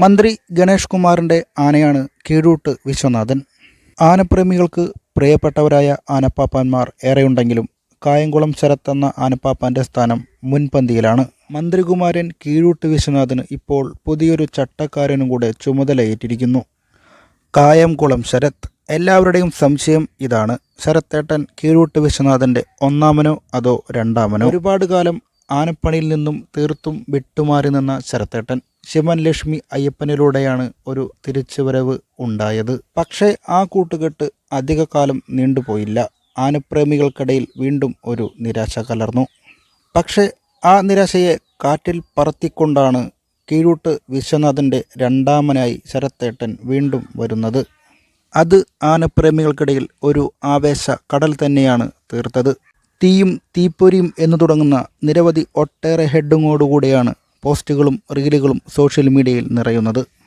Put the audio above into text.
മന്ത്രി ഗണേഷ് കുമാറിന്റെ ആനയാണ് കീഴൂട്ട് വിശ്വനാഥൻ. ആനപ്രേമികൾക്ക് പ്രിയപ്പെട്ടവരായ ആനപ്പാപ്പാന്മാർ ഏറെയുണ്ടെങ്കിലും കായംകുളം ശരത്ത് എന്ന ആനപ്പാപ്പാന്റെ സ്ഥാനം മുൻപന്തിയിലാണ്. മന്ത്രികുമാരൻ കീഴൂട്ട് വിശ്വനാഥന് ഇപ്പോൾ പുതിയൊരു ചട്ടക്കാരനും കൂടെ ചുമതലയേറ്റിരിക്കുന്നു. കായംകുളം ശരത് എല്ലാവരുടെയും സംശയം ഇതാണ്. ശരത്തേട്ടൻ കീഴൂട്ട് വിശ്വനാഥന്റെ ഒന്നാമനോ അതോ രണ്ടാമനോ? ഒരുപാട് കാലം ആനപ്പണിയിൽ നിന്നും തീർത്തും വിട്ടുമാറി നിന്ന ശരത്തേട്ടൻ ശിവൻ ലക്ഷ്മി അയ്യപ്പനിലൂടെയാണ് ഒരു തിരിച്ചുവരവ് ഉണ്ടായത്. പക്ഷേ ആ കൂട്ടുകെട്ട് അധികകാലം നീണ്ടുപോയില്ല. ആനപ്രേമികൾക്കിടയിൽ വീണ്ടും ഒരു നിരാശ കലർന്നു. പക്ഷേ ആ നിരാശയെ കാറ്റിൽ പറത്തിക്കൊണ്ടാണ് കീഴൂട്ട് വിശ്വനാഥന്റെ രണ്ടാമനായി ശരത്തേട്ടൻ വീണ്ടും വരുന്നത്. അത് ആനപ്രേമികൾക്കിടയിൽ ഒരു ആവേശ കടൽ തന്നെയാണ് തീർത്തത്. തീയും തീപ്പൊരിയും എന്നു തുടങ്ങുന്ന നിരവധി ഒട്ടേറെ ഹെഡിങ്ങോടുകൂടിയാണ് പോസ്റ്റുകളും റീലുകളും സോഷ്യൽ മീഡിയയിൽ നിറയുന്നത്.